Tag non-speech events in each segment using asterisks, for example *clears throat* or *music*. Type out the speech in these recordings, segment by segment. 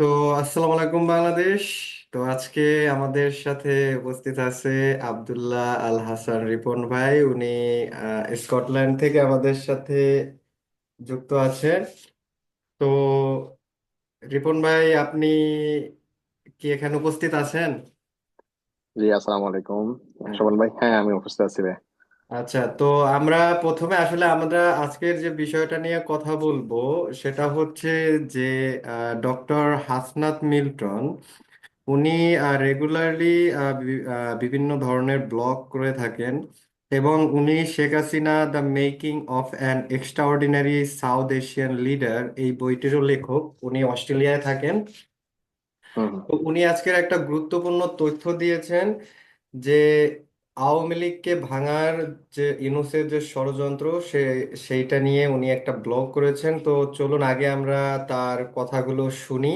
তো আসসালামু আলাইকুম বাংলাদেশ। তো আজকে আমাদের সাথে উপস্থিত আছে আব্দুল্লাহ আল হাসান রিপন ভাই। উনি আহ, স্কটল্যান্ড থেকে আমাদের সাথে যুক্ত আছেন। তো রিপন ভাই আপনি কি এখানে উপস্থিত আছেন? জি আসসালামু আলাইকুম। শোভন ভাই হ্যাঁ আমি উপস্থিত আছি ভাই। আচ্ছা তো আমরা প্রথমে আসলে আমরা আজকের যে বিষয়টা নিয়ে কথা বলব সেটা হচ্ছে যে ডক্টর হাসনাত মিল্টন উনি রেগুলারলি বিভিন্ন ধরনের ব্লগ করে থাকেন এবং উনি Sheikh Hasina the making of an extraordinary South Asian leader এই বইটিরও লেখক উনি অস্ট্রেলিয়ায় থাকেন। তো উনি আজকের একটা গুরুত্বপূর্ণ তথ্য দিয়েছেন যে আওয়ামী লীগকে ভাঙার যে ইউনূসের যে ষড়যন্ত্র সে সেইটা নিয়ে উনি একটা ব্লগ করেছেন। তো চলুন আগে আমরা তার কথাগুলো শুনি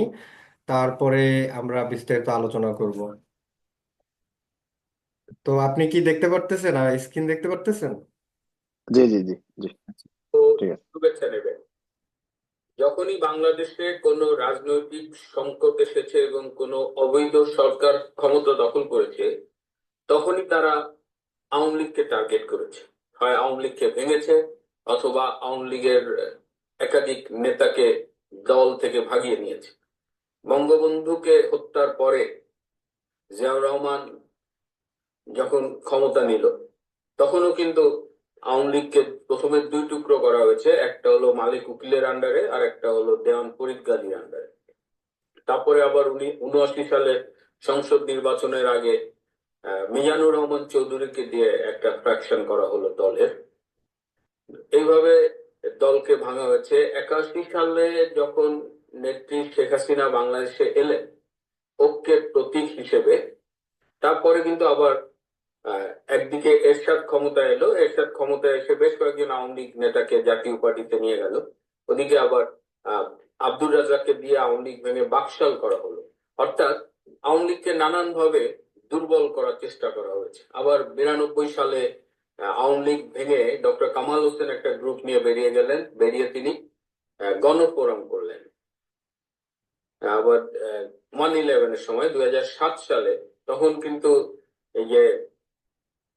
তারপরে আমরা বিস্তারিত আলোচনা করব। তো আপনি কি দেখতে পারতেছেন? আর স্ক্রিন দেখতে পারতেছেন? জি জি জি জি। তো ঠিক আছে। শুভেচ্ছা নেবেন। যখনই বাংলাদেশে কোনো রাজনৈতিক সংকট এসেছে এবং কোনো অবৈধ সরকার ক্ষমতা দখল করেছে তখনই তারা আওয়ামী লীগকে টার্গেট করেছে। হয় আওয়ামী লীগকে ভেঙেছে অথবা আওয়ামী লীগের, একাধিক নেতাকে দল থেকে ভাগিয়ে নিয়েছে। বঙ্গবন্ধুকে হত্যার পরে জিয়াউর রহমান যখন ক্ষমতা নিল, তখনও কিন্তু আওয়ামী লীগকে প্রথমে দুই টুকরো করা হয়েছে। একটা হলো মালিক উকিলের আন্ডারে আর একটা হলো দেওয়ান ফরিদ গাজীর আন্ডারে তারপরে আবার উনি উনআশি সালের সংসদ নির্বাচনের আগে মিজানুর রহমান চৌধুরীকে দিয়ে একটা ফ্র্যাকশন করা হলো দলের। এইভাবে দলকে ভাঙা হয়েছে। একাশি সালে যখন নেত্রী শেখ হাসিনা বাংলাদেশে এলেন, ঐক্যের প্রতীক হিসেবে, তারপরে কিন্তু আবার একদিকে এরশাদ ক্ষমতা এলো। এরশাদ ক্ষমতায় এসে বেশ কয়েকজন আওয়ামী লীগ নেতাকে জাতীয় পার্টিতে নিয়ে গেল। ওদিকে আবার আব্দুর রাজাককে দিয়ে আওয়ামী লীগ ভেঙে বাকশাল করা হলো। অর্থাৎ আওয়ামী লীগকে নানান ভাবে দুর্বল করার চেষ্টা করা হয়েছে। আবার বিরানব্বই সালে আওয়ামী লীগ ভেঙে ডক্টর কামাল হোসেন একটা গ্রুপ নিয়ে বেরিয়ে গেলেন, বেরিয়ে তিনি গণফোরাম করলেন। আবার ওয়ান ইলেভেনের সময়, দুই সালে, তখন কিন্তু এই যে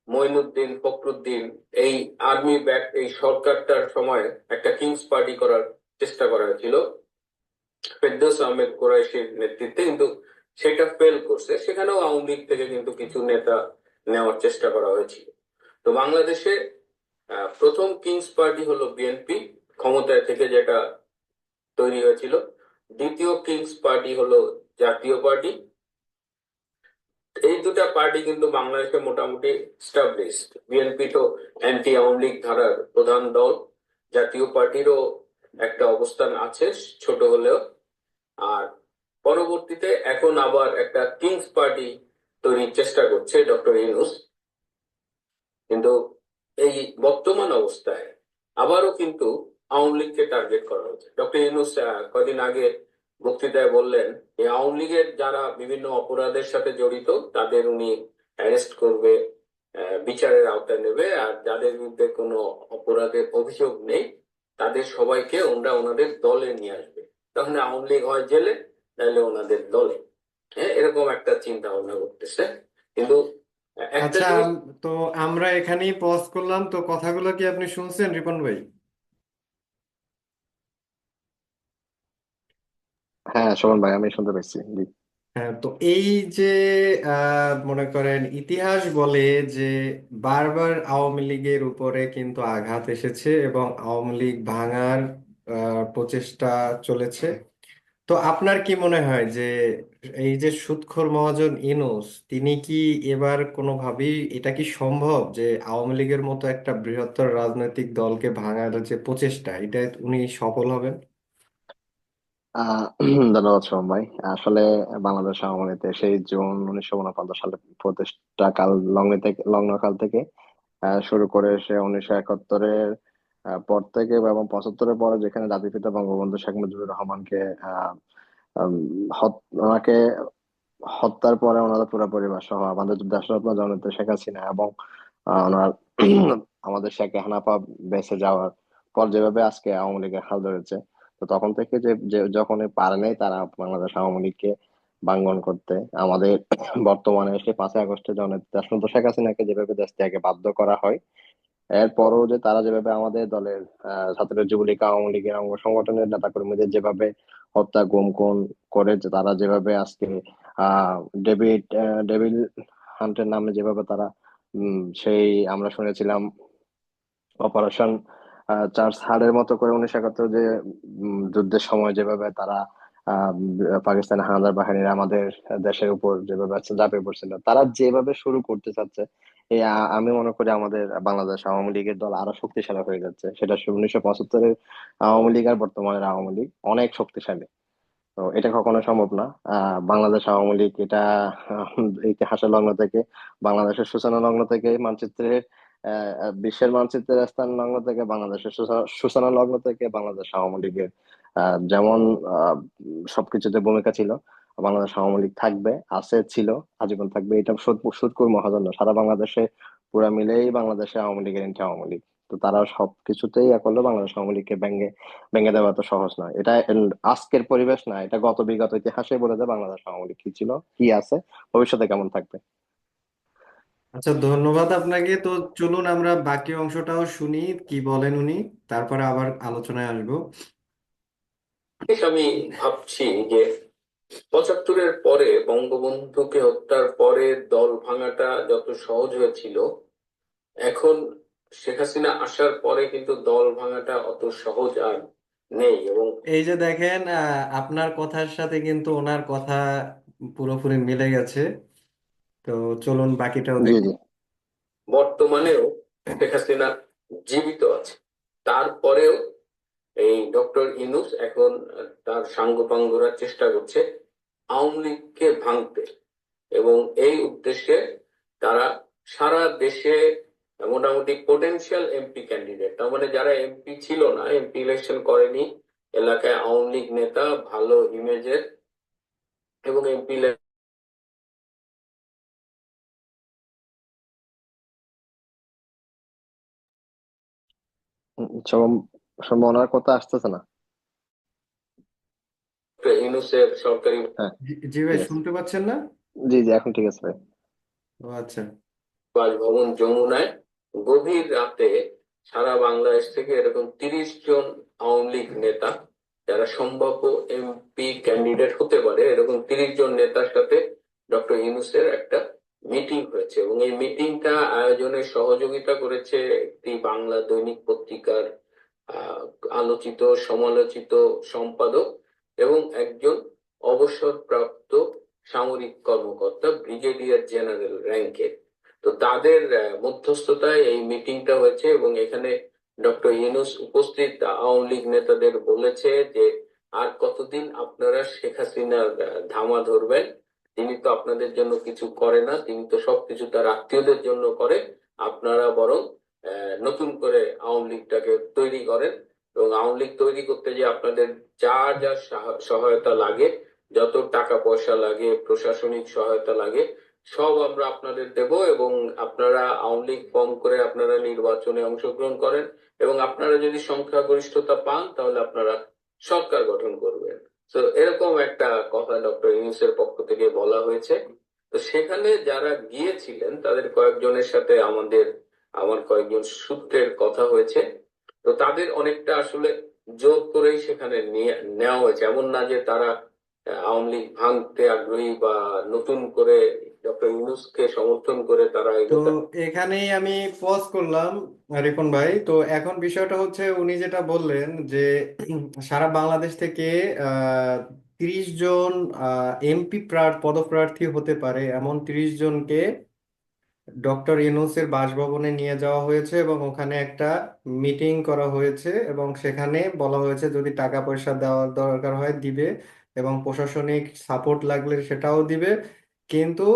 মঈনুদ্দিন ফখরুদ্দিন, এই আর্মি ব্যাক এই সরকারটার সময় একটা কিংস পার্টি করার চেষ্টা করা হয়েছিল। ফেরদৌস আহমেদ কোরাইশির নেতৃত্বে, কিন্তু সেটা ফেল করছে। সেখানেও আওয়ামী লীগ থেকে কিন্তু কিছু নেতা নেওয়ার চেষ্টা করা হয়েছিল। তো বাংলাদেশে প্রথম কিংস পার্টি হলো বিএনপি ক্ষমতায় থেকে যেটা তৈরি হয়েছিল। দ্বিতীয় কিংস পার্টি হলো জাতীয় পার্টি। এই দুটা পার্টি কিন্তু বাংলাদেশে মোটামুটি বিএনপি তো অ্যান্টি আওয়ামী লীগ ধারার প্রধান দল। জাতীয় পার্টিরও একটা অবস্থান আছে, ছোট হলেও। আর পরবর্তীতে এখন আবার একটা কিংস পার্টি তৈরির চেষ্টা করছে ডক্টর ইউনুস। কিন্তু এই বর্তমান অবস্থায় আবারও কিন্তু আওয়ামী লীগকে টার্গেট করা হচ্ছে ডক্টর ইউনুস কদিন আগে বক্তৃতায় বললেন যে আওয়ামী লীগের যারা বিভিন্ন অপরাধের সাথে জড়িত, তাদের উনি অ্যারেস্ট করবে বিচারের আওতায় নেবে, আর যাদের বিরুদ্ধে কোনো অপরাধের অভিযোগ নেই, তাদের সবাইকে ওনারা ওনাদের দলে নিয়ে আসবে। তখন আওয়ামী লীগ হয় জেলে নাহলে ওনাদের দলে। হ্যাঁ এরকম একটা চিন্তা ভাবনা করতেছে। কিন্তু একটা আচ্ছা জিনিস তো আমরা এখানেই পজ করলাম। তো কথাগুলো কি আপনি শুনছেন রিপন ভাই? হ্যাঁ শোভন ভাই আমি শুনতে পাচ্ছি জি। হ্যাঁ তো এই যে আহ, মনে করেন ইতিহাস বলে যে বারবার আওয়ামী লীগের উপরে কিন্তু আঘাত এসেছে এবং আওয়ামী লীগ ভাঙার আহ, প্রচেষ্টা চলেছে। তো আপনার কি মনে হয় যে এই যে সুদখোর মহাজন ইউনূস তিনি কি এবার কোনোভাবেই এটা কি সম্ভব যে আওয়ামী লীগের মতো একটা বৃহত্তর রাজনৈতিক দলকে ভাঙার যে প্রচেষ্টা এটা উনি সফল হবেন? আহ ধন্যবাদ শোভন ভাই। আসলে বাংলাদেশ আওয়ামী লীগের সেই জুন উনিশশো উনপঞ্চাশ সালে প্রতিষ্ঠা কাল লগ্ন থেকে লগ্নকাল থেকে আহ, শুরু করে সে উনিশশো একাত্তরের পর থেকে এবং পঁচাত্তরের পরে যেখানে জাতির পিতা বঙ্গবন্ধু শেখ মুজিবুর রহমানকে ওনাকে হত্যার পরে ওনাদের পুরো পরিবার সহ আমাদের দেশরত্ন জননেত্রী শেখ হাসিনা এবং ওনার *clears throat* আমাদের শেখ হানাপা বেঁচে যাওয়ার পর যেভাবে আজকে আওয়ামী লীগের হাল ধরেছে, তো তখন থেকে যে যখন পারে নাই তারা বাংলাদেশ আওয়ামী লীগকে ভাঙ্গন করতে, আমাদের *clears throat* বর্তমানে এসে পাঁচই আগস্টে দেশবন্ধু শেখ হাসিনাকে যেভাবে দেশ ত্যাগে বাধ্য করা হয় এরপরও যে তারা যেভাবে আমাদের দলের ছাত্র যুবলীগ, আওয়ামী লীগের অঙ্গ সংগঠনের নেতা কর্মীদের যেভাবে হত্যা গুম খুন করে তারা যেভাবে আজকে ডেভিড ডেভিল হান্টের নামে যেভাবে তারা সেই আমরা শুনেছিলাম অপারেশন চার্জ হার্ডের মতো করে উনিশশো একাত্তর যে যুদ্ধের সময় যেভাবে তারা পাকিস্তানি হানাদার বাহিনীর আমাদের দেশের উপর যেভাবে ঝাঁপিয়ে পড়ছিল, তারা যেভাবে শুরু করতে চাচ্ছে আমি মনে করি আমাদের বাংলাদেশ আওয়ামী লীগের দল আরও শক্তিশালী হয়ে যাচ্ছে। সেটা উনিশশো পঁচাত্তরের আওয়ামী লীগ আর বর্তমানের আওয়ামী লীগ অনেক শক্তিশালী। তো এটা কখনো সম্ভব না। আহ বাংলাদেশ আওয়ামী লীগ এটা ইতিহাসের লগ্ন থেকে বাংলাদেশের সূচনা লগ্ন থেকে মানচিত্রে আহ, বিশ্বের মানচিত্রের স্থান লগ্ন থেকে বাংলাদেশের সূচনা সূচনা লগ্ন থেকে বাংলাদেশ আওয়ামী লীগের আহ, যেমন আহ, সবকিছুতে ভূমিকা ছিল। বাংলাদেশ আওয়ামী লীগ থাকবে আছে ছিল আজীবন থাকবে। এটা সুদকুর মহাজন্য সারা বাংলাদেশে পুরা মিলেই বাংলাদেশে আওয়ামী লীগের এন্টি আওয়ামী লীগ। তো তারা সবকিছুতেই ইয়ে করল বাংলাদেশ আওয়ামী লীগকে ব্যঙ্গে ভেঙে দেওয়া তো সহজ নয়। এটা আজকের পরিবেশ না এটা গত বিগত ইতিহাসে বলে দেয় বাংলাদেশ আওয়ামী লীগ কি ছিল কি আছে ভবিষ্যতে কেমন থাকবে। আচ্ছা ধন্যবাদ আপনাকে। তো চলুন আমরা বাকি অংশটাও শুনি কি বলেন উনি তারপরে আবার আলোচনায় আসব। আমি ভাবছি যে পঁচাত্তরের পরে বঙ্গবন্ধুকে হত্যার পরে দল ভাঙাটা যত সহজ হয়েছিল এখন শেখ হাসিনা আসার পরে কিন্তু দল ভাঙাটা অত সহজ আর নেই এবং এই যে দেখেন আহ, আপনার কথার সাথে কিন্তু ওনার কথা পুরোপুরি মিলে গেছে। তো চলুন বাকিটাও জি দেখি। জি। বর্তমানেও শেখ হাসিনা জীবিত আছে। তারপরেও ডক্টর ইনুস এখন তার সাঙ্গপাঙ্গরা চেষ্টা করছে আওয়ামী লীগকে ভাঙতে। এবং এই উদ্দেশ্যে তারা সারা দেশে মোটামুটি পোটেনশিয়াল এমপি ক্যান্ডিডেট তার মানে যারা এমপি ছিল না এমপি ইলেকশন করেনি এলাকায় আওয়ামী লীগ নেতা ভালো ইমেজের এবং এমপি উম, সব ওনার কথা আসতেছে না। সরকারি হ্যাঁ। জি জি ভাই ঠিক আছে শুনতে পাচ্ছেন না? জি জি এখন ঠিক আছে ভাই। ও আচ্ছা। বাসভবন যমুনায় গভীর রাতে সারা বাংলাদেশ থেকে এরকম তিরিশ জন আওয়ামী লীগ নেতা যারা সম্ভাব্য এমপি ক্যান্ডিডেট হতে পারে এরকম তিরিশ জন নেতার সাথে ডক্টর ইউনূসের একটা মিটিং হয়েছে। এবং এই মিটিংটা আয়োজনে সহযোগিতা করেছে একটি বাংলা দৈনিক পত্রিকার আহ, আলোচিত, সমালোচিত সম্পাদক এবং একজন অবসরপ্রাপ্ত সামরিক কর্মকর্তা, ব্রিগেডিয়ার জেনারেল র্যাঙ্কের তো তাদের মধ্যস্থতায় এই মিটিংটা হয়েছে এবং এখানে ডক্টর ইউনূস উপস্থিত। আওয়ামী লীগ নেতাদের বলেছে যে, আর কতদিন আপনারা শেখ হাসিনার ধামা ধরবেন? তিনি তো আপনাদের জন্য কিছু করে না, তিনি তো সবকিছু তার আত্মীয়দের জন্য করে। আপনারা বরং নতুন করে আওয়ামী লীগটাকে তৈরি করেন এবং আওয়ামী লীগ তৈরি করতে যে আপনাদের যা যা সাহা- সহায়তা লাগে, যত টাকা পয়সা লাগে, প্রশাসনিক সহায়তা লাগে, সব আমরা আপনাদের দেব এবং আপনারা আওয়ামী লীগ ফর্ম করে আপনারা নির্বাচনে অংশগ্রহণ করেন এবং আপনারা যদি সংখ্যাগরিষ্ঠতা পান, তাহলে আপনারা সরকার গঠন করবেন। তো এরকম একটা কথা ডক্টর ইউনূসের পক্ষ থেকে বলা হয়েছে। তো সেখানে যারা গিয়েছিলেন, তাদের কয়েকজনের সাথে আমাদের আমার কয়েকজন সূত্রের কথা হয়েছে। তো তাদের অনেকটা আসলে জোর করেই সেখানে নিয়ে নেওয়া হয়েছে। এমন না যে তারা আওয়ামী লীগ ভাঙতে আগ্রহী বা নতুন করে ডক্টর ইউনূসকে সমর্থন করে তারা তো এখানেই আমি পজ করলাম রিপন ভাই। তো এখন বিষয়টা হচ্ছে উনি যেটা বললেন যে সারা বাংলাদেশ থেকে আহ তিরিশ জন এমপি পদপ্রার্থী হতে পারে। এমন তিরিশ জনকে ডক্টর ইউনূসের বাসভবনে নিয়ে যাওয়া হয়েছে এবং ওখানে একটা মিটিং করা হয়েছে এবং সেখানে বলা হয়েছে যদি টাকা পয়সা দেওয়ার দরকার হয় দিবে এবং প্রশাসনিক সাপোর্ট লাগলে সেটাও দিবে। কিন্তু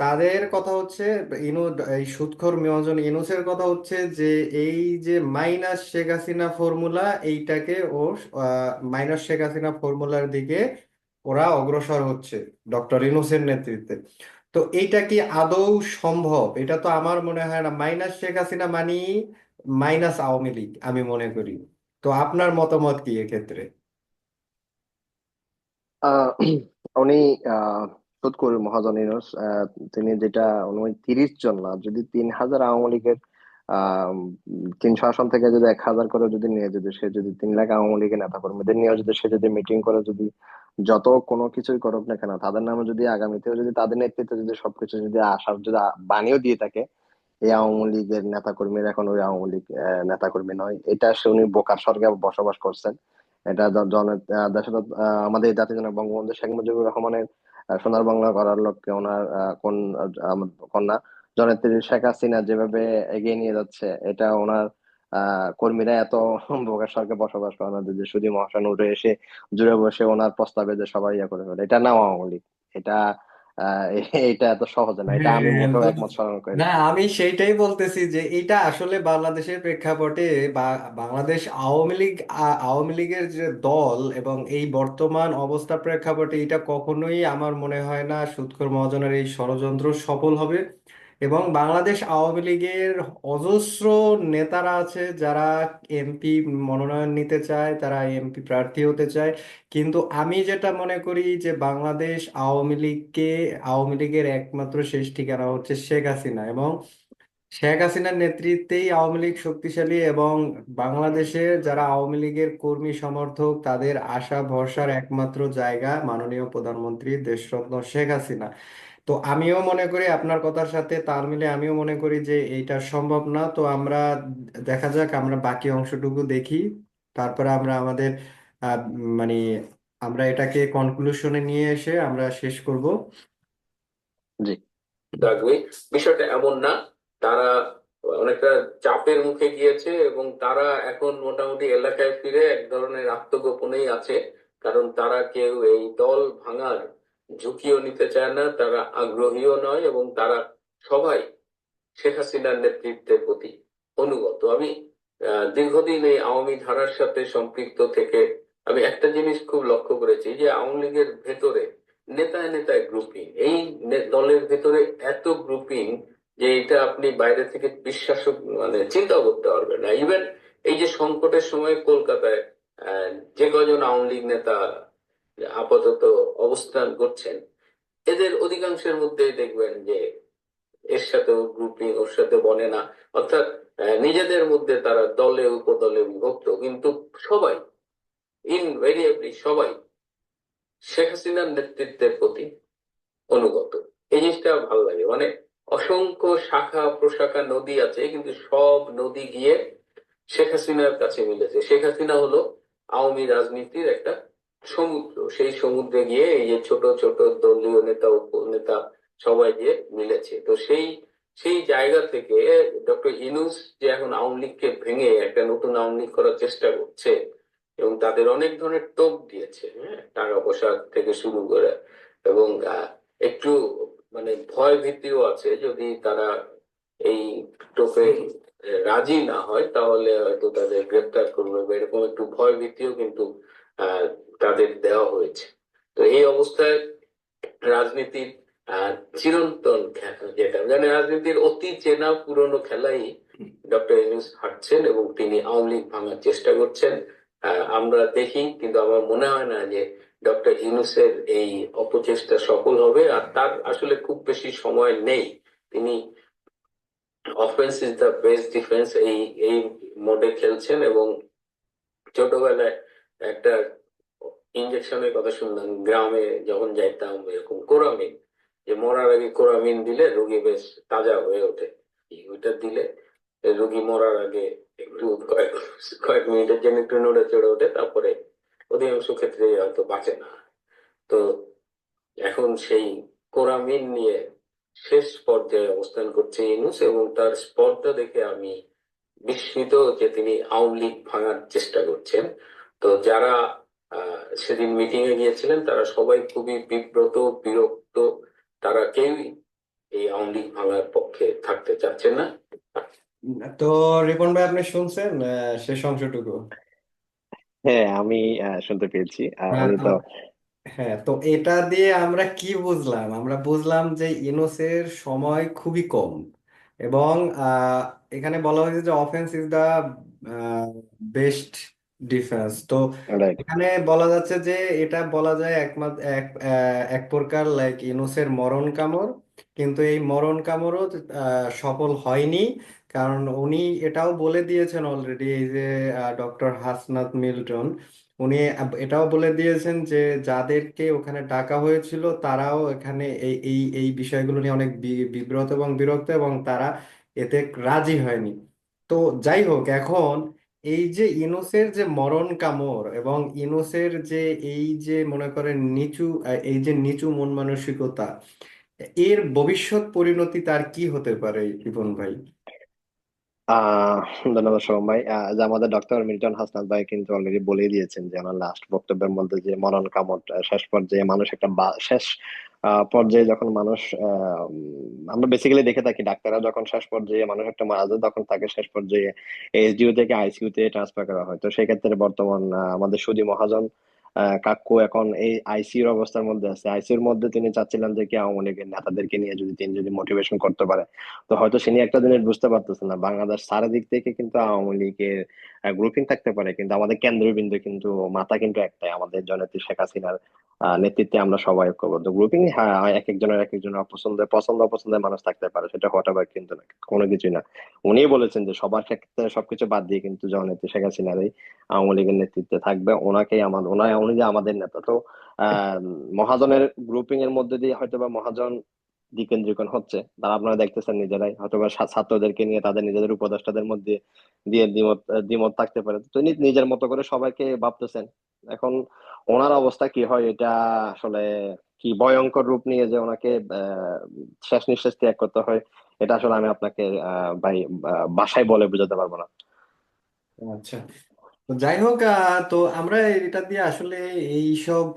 তাদের কথা হচ্ছে, ইনু, এই সুদখোর মহাজন ইউনূসের কথা হচ্ছে যে এই যে মাইনাস শেখ হাসিনা ফর্মুলা, এইটাকে ও মাইনাস শেখ হাসিনা ফর্মুলার দিকে ওরা অগ্রসর হচ্ছে ডক্টর ইনুসের নেতৃত্বে। তো এইটা কি আদৌ সম্ভব? এটা তো আমার মনে হয় না। মাইনাস শেখ হাসিনা মানি মাইনাস আওয়ামী লীগ, আমি মনে করি। তো আপনার মতামত কি এক্ষেত্রে? উনি আহ সুদকর মহাজন ইউনূস তিনি যেটা উনি তিরিশ জন না, যদি তিন হাজার আওয়ামী লীগের তিনশো আসন থেকে যদি এক হাজার করে যদি নিয়ে যদি সে যদি তিন লাখ আওয়ামী লীগের নেতা কর্মীদের নিয়ে যদি সে যদি মিটিং করে, যদি যত কোনো কিছুই করুক না কেন তাদের নামে যদি আগামীতেও যদি তাদের নেতৃত্বে যদি সবকিছু যদি আসার যদি বানিয়েও দিয়ে থাকে এই আওয়ামী লীগের নেতা কর্মীরা এখন ওই আওয়ামী লীগ নেতা কর্মী নয়। এটা সে উনি বোকার স্বর্গে বসবাস করছেন। এটা আহ, আমাদের জাতির জনক বঙ্গবন্ধু শেখ মুজিবুর রহমানের সোনার বাংলা করার লক্ষ্যে ওনার কোন কন্যা জননেত্রী শেখ হাসিনা যেভাবে এগিয়ে নিয়ে যাচ্ছে এটা ওনার কর্মীরা এত বোকার স্বর্গে বসবাস করে না যে শুধু মহাশয় উঠে এসে জুড়ে বসে ওনার প্রস্তাবে যে সবাই ইয়ে করে ফেলে। এটা না আওয়ামী লীগ এটা এটা এত সহজে না এটা আমি হ্যাঁ মোটেও একমত স্মরণ করি না। আমি সেইটাই বলতেছি যে এটা আসলে বাংলাদেশের প্রেক্ষাপটে বা বাংলাদেশ আওয়ামী লীগ আওয়ামী লীগের যে দল এবং এই বর্তমান অবস্থার প্রেক্ষাপটে এটা কখনোই আমার মনে হয় না সুৎখর মহাজনের এই ষড়যন্ত্র সফল হবে। এবং বাংলাদেশ আওয়ামী লীগের অজস্র নেতারা আছে, যারা এমপি মনোনয়ন নিতে চায়, তারা এমপি প্রার্থী হতে চায়। কিন্তু আমি যেটা মনে করি যে বাংলাদেশ আওয়ামী লীগকে, আওয়ামী লীগের একমাত্র শেষ ঠিকানা হচ্ছে শেখ হাসিনা। এবং শেখ হাসিনার নেতৃত্বেই আওয়ামী লীগ শক্তিশালী এবং বাংলাদেশের যারা আওয়ামী লীগের কর্মী সমর্থক, তাদের আশা ভরসার একমাত্র জায়গা মাননীয় প্রধানমন্ত্রী দেশরত্ন শেখ হাসিনা। তো আমিও মনে করি আপনার কথার সাথে তাল মিলে আমিও মনে করি যে এইটা সম্ভব না। তো আমরা দেখা যাক আমরা বাকি অংশটুকু দেখি। তারপরে আমরা আমাদের আহ, মানে আমরা এটাকে কনক্লুশনে নিয়ে এসে আমরা শেষ করব। জি। বিষয়টা এমন না। তারা অনেকটা চাপের মুখে গিয়েছে এবং তারা এখন মোটামুটি এলাকায় ফিরে এক ধরনের আত্মগোপনেই আছে। কারণ তারা কেউ এই দল ভাঙার ঝুঁকিও নিতে চায় না, তারা আগ্রহীও নয় এবং তারা সবাই শেখ হাসিনার নেতৃত্বের প্রতি অনুগত। আমি দীর্ঘদিন এই আওয়ামী ধারার সাথে সম্পৃক্ত থেকে আমি একটা জিনিস খুব লক্ষ্য করেছি যে আওয়ামী লীগের ভেতরে নেতায় নেতায় গ্রুপিং এই দলের ভেতরে এত গ্রুপিং যে এটা আপনি বাইরে থেকে বিশ্বাস মানে চিন্তা করতে পারবেন না। ইভেন এই যে সংকটের সময় কলকাতায় যে কজন আওয়ামী লীগ নেতা আপাতত অবস্থান করছেন। এদের অধিকাংশের মধ্যে দেখবেন যে এর সাথে গ্রুপিং ওর সাথে বনে না। অর্থাৎ নিজেদের মধ্যে তারা দলে, উপদলে বিভক্ত। কিন্তু সবাই ইনভেরিয়েবলি সবাই শেখ হাসিনার নেতৃত্বের প্রতি অনুগত। এই জিনিসটা ভালো লাগে। মানে অসংখ্য শাখা, প্রশাখা, নদী আছে, কিন্তু সব নদী গিয়ে শেখ হাসিনার কাছে মিলেছে। শেখ হাসিনা হলো আওয়ামী রাজনীতির একটা সমুদ্র, সেই সমুদ্রে গিয়ে এই যে ছোট ছোট দলীয় নেতা উপনেতা সবাই গিয়ে মিলেছে। তো সেই সেই জায়গা থেকে ডক্টর ইনুস যে এখন আওয়ামী লীগকে ভেঙে একটা নতুন আওয়ামী লীগ করার চেষ্টা করছে এবং তাদের অনেক ধরনের টোপ দিয়েছে হ্যাঁ টাকা পয়সা থেকে শুরু করে এবং একটু মানে ভয় ভীতিও আছে যদি তারা এই টোপে রাজি না হয় তাহলে হয়তো তাদের গ্রেপ্তার করবে এরকম একটু ভয় ভীতিও কিন্তু তাদের দেওয়া হয়েছে। তো এই অবস্থায় রাজনীতির চিরন্তন যেটা মানে রাজনীতির অতি চেনা পুরনো খেলাই ডক্টর ইউনূস হাঁটছেন এবং তিনি আওয়ামী লীগ ভাঙার চেষ্টা করছেন। আমরা দেখি, কিন্তু আমার মনে হয় না যে ডক্টর ইউনূসের এই অপচেষ্টা সফল হবে। আর তার আসলে খুব বেশি সময় নেই। তিনি offense is the best defense এই এই মোডে খেলছেন এবং ছোটবেলায় একটা ইঞ্জেকশনের কথা শুনলাম, গ্রামে যখন যাইতাম এরকম কোরামিন, যে মরার আগে কোরামিন দিলে রোগী বেশ তাজা হয়ে ওঠে। ওইটা দিলে রোগী মরার আগে একটু *laughs* কয়েক মিনিটের জন্য একটু নড়ে চড়ে ওঠে, তারপরে অধিকাংশ ক্ষেত্রে হয়তো বাঁচে না। তো এখন সেই কোরামিন নিয়ে শেষ পর্যায়ে অবস্থান করছে ইনুস এবং তার স্পর্ধা দেখে আমি বিস্মিত যে তিনি আওয়ামী লীগ ভাঙার চেষ্টা করছেন। তো যারা সেদিন মিটিং এ গিয়েছিলেন তারা সবাই খুবই বিব্রত বিরক্ত। তারা কেউই এই আওয়ামী লীগ ভাঙার পক্ষে থাকতে চাচ্ছেন না। তো রিপন ভাই আপনি শুনছেন আহ, শেষ অংশটুকু? হ্যাঁ আমি আহ, শুনতে পেয়েছি। হ্যাঁ তো তো হ্যাঁ তো এটা দিয়ে আমরা কি বুঝলাম? আমরা বুঝলাম যে ইউনূসের সময় খুবই কম। এবং আহ, এখানে বলা হয়েছে যে offense is the best defense তো রাইট এখানে বলা যাচ্ছে যে এটা বলা যায় একমাত্র এক আহ, এক প্রকার লাইক ইউনূসের মরণ কামড়। কিন্তু এই মরণ কামড়ও আহ, সফল হয়নি। কারণ উনি এটাও বলে দিয়েছেন অলরেডি এই যে ডক্টর হাসনাত মিল্টন। উনি আব- এটাও বলে দিয়েছেন যে যাদেরকে ওখানে ডাকা হয়েছিল তারাও এখানে এই এই এই বিষয়গুলো নিয়ে অনেক বি- বিব্রত এবং বিরক্ত এবং তারা এতে রাজি হয়নি। তো যাই হোক এখন এই যে ইনোসের যে মরণ কামড় এবং ইনোসের যে এই যে মনে করেন নিচু আহ, এই যে নিচু মন মানসিকতা এর ভবিষ্যৎ পরিণতি তার কি হতে পারে রিপন ভাই? ধন্যবাদ যে আমাদের ডক্টর মিল্টন হাসনাত ভাই কিন্তু অলরেডি বলে দিয়েছেন যে আমার লাস্ট বক্তব্যের মধ্যে যে মরণ শেষ পর্যায়ে মানুষ একটা শেষ পর্যায়ে যখন মানুষ আমরা বেসিক্যালি দেখে থাকি ডাক্তাররা যখন শেষ পর্যায়ে মানুষ একটা মারা যায়, তখন তাকে শেষ পর্যায়ে এইচডিইউ থেকে আইসিইউ তে ট্রান্সফার করা হয়। তো সেক্ষেত্রে বর্তমান আমাদের সুধী মহাজন কাক্কু এখন এই আইসিউর অবস্থার মধ্যে আছে। আইসিউর মধ্যে তিনি চাচ্ছিলেন যে কি আওয়ামী লীগের নেতাদেরকে নিয়ে যদি তিনি যদি মোটিভেশন করতে পারে। তো হয়তো তিনি একটা জিনিস বুঝতে পারতেছে না। বাংলাদেশ চারিদিক থেকে কিন্তু আওয়ামী লীগের গ্রুপিং থাকতে পারে, কিন্তু আমাদের কেন্দ্রবিন্দু কিন্তু মাথা কিন্তু একটাই, আমাদের জননেত্রী শেখ হাসিনার নেতৃত্বে আমরা সবাই ঐক্যবদ্ধ। গ্রুপিং হ্যাঁ এক একজনের এক একজনের অপছন্দের, পছন্দ অপছন্দের মানুষ থাকতে পারে, সেটা হঠাৎ কিন্তু না, কোনো কিছুই না। উনি বলেছেন যে সবার ক্ষেত্রে সবকিছু বাদ দিয়ে কিন্তু জননেত্রী শেখ হাসিনার এই আওয়ামী লীগের নেতৃত্বে থাকবে, ওনাকেই আমার ওনার উনি যে আমাদের নেতা। তো মহাজনের গ্রুপিং এর মধ্যে দিয়ে হয়তো বা মহাজন দ্বিকেন্দ্রীকরণ হচ্ছে, তারা আপনারা দেখতেছেন নিজেরাই হয়তো ছাত্রদেরকে নিয়ে তাদের নিজেদের উপদেষ্টাদের মধ্যে দিয়ে দ্বিমত দ্বিমত থাকতে পারে। তো নিজের মতো করে সবাইকে ভাবতেছেন। এখন ওনার অবস্থা কি হয়, এটা আসলে কি ভয়ঙ্কর রূপ নিয়ে যে ওনাকে শেষ নিঃশ্বাস ত্যাগ করতে হয়, এটা আসলে আমি আপনাকে ভাই ভাষায় বলে বোঝাতে পারব না। আচ্ছা। যাই হোক তো আমরা এটা দিয়ে আসলে এই সব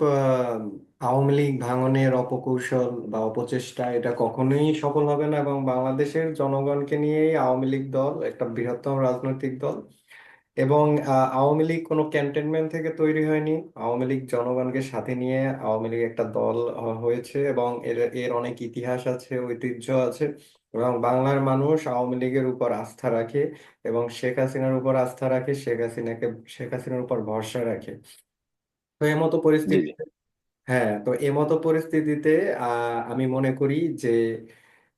আওয়ামী লীগ ভাঙনের অপকৌশল বা অপচেষ্টা এটা কখনোই সফল হবে না এবং বাংলাদেশের জনগণকে নিয়েই আওয়ামী লীগ দল একটা বৃহত্তম রাজনৈতিক দল এবং আওয়ামী লীগ কোনো ক্যান্টনমেন্ট থেকে তৈরি হয়নি। আওয়ামী লীগ জনগণকে সাথে নিয়ে আওয়ামী লীগ একটা দল হয়েছে এবং এর এর অনেক ইতিহাস আছে, ঐতিহ্য আছে। এবং বাংলার মানুষ আওয়ামী লীগের উপর আস্থা রাখে এবং শেখ হাসিনার উপর আস্থা রাখে শেখ হাসিনাকে শেখ হাসিনার উপর ভরসা রাখে। তো এমতো পরিস্থিতিতে হ্যাঁ তো এমতো পরিস্থিতিতে আমি মনে করি যে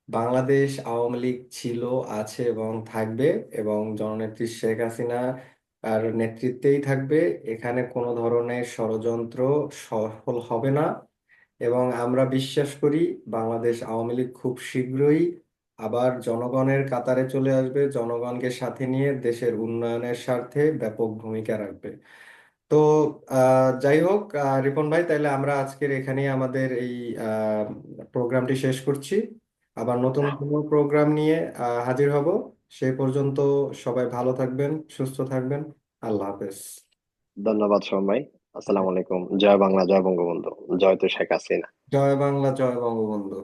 বাংলাদেশ আওয়ামী লীগ ছিল আছে এবং থাকবে এবং জননেত্রী শেখ হাসিনা আর নেতৃত্বেই থাকবে। এখানে কোনো ধরনের ষড়যন্ত্র সফল হবে না এবং আমরা বিশ্বাস করি বাংলাদেশ আওয়ামী লীগ খুব শীঘ্রই আবার জনগণের কাতারে চলে আসবে জনগণকে সাথে নিয়ে দেশের উন্নয়নের স্বার্থে ব্যাপক ভূমিকা রাখবে। তো আহ, যাই হোক রিপন ভাই তাহলে আমরা আজকের এখানেই আমাদের এই প্রোগ্রামটি শেষ করছি। আবার নতুন কোনো প্রোগ্রাম নিয়ে হাজির হব। সেই পর্যন্ত সবাই ভালো থাকবেন সুস্থ থাকবেন। আল্লাহ হাফেজ। ধন্যবাদ ভাই। আসসালামু আলাইকুম। জয় বাংলা জয় বঙ্গবন্ধু। জয় তো শেখ হাসিনা। জয় বাংলা জয় বঙ্গবন্ধু।